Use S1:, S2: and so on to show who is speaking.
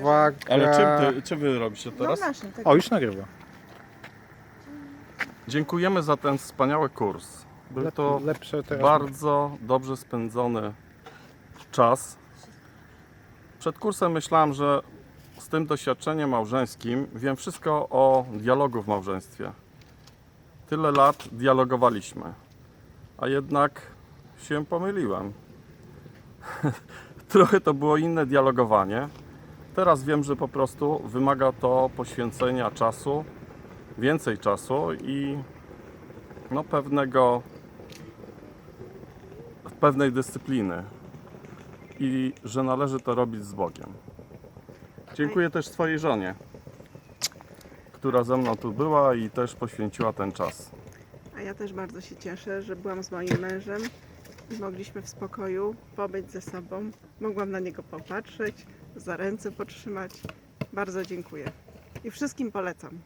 S1: Uwaga.
S2: Ale czym, ty, czym wy robicie
S3: No
S2: teraz?
S3: naszym, tak.
S1: O, już nagrywa.
S2: Dziękujemy za ten wspaniały kurs. Był
S1: Lep,
S2: to
S1: lepsze teraz.
S2: bardzo dobrze spędzony czas. Przed kursem myślałem, że z tym doświadczeniem małżeńskim wiem wszystko o dialogu w małżeństwie. Tyle lat dialogowaliśmy, a jednak się pomyliłem. Trochę to było inne dialogowanie. Teraz wiem, że po prostu wymaga to poświęcenia czasu, więcej czasu i no pewnego pewnej dyscypliny i że należy to robić z Bogiem. Dziękuję też swojej żonie, która ze mną tu była i też poświęciła ten czas.
S3: A ja też bardzo się cieszę, że byłam z moim mężem mogliśmy w spokoju pobyć ze sobą. Mogłam na niego popatrzeć, za ręce potrzymać. Bardzo dziękuję. I wszystkim polecam.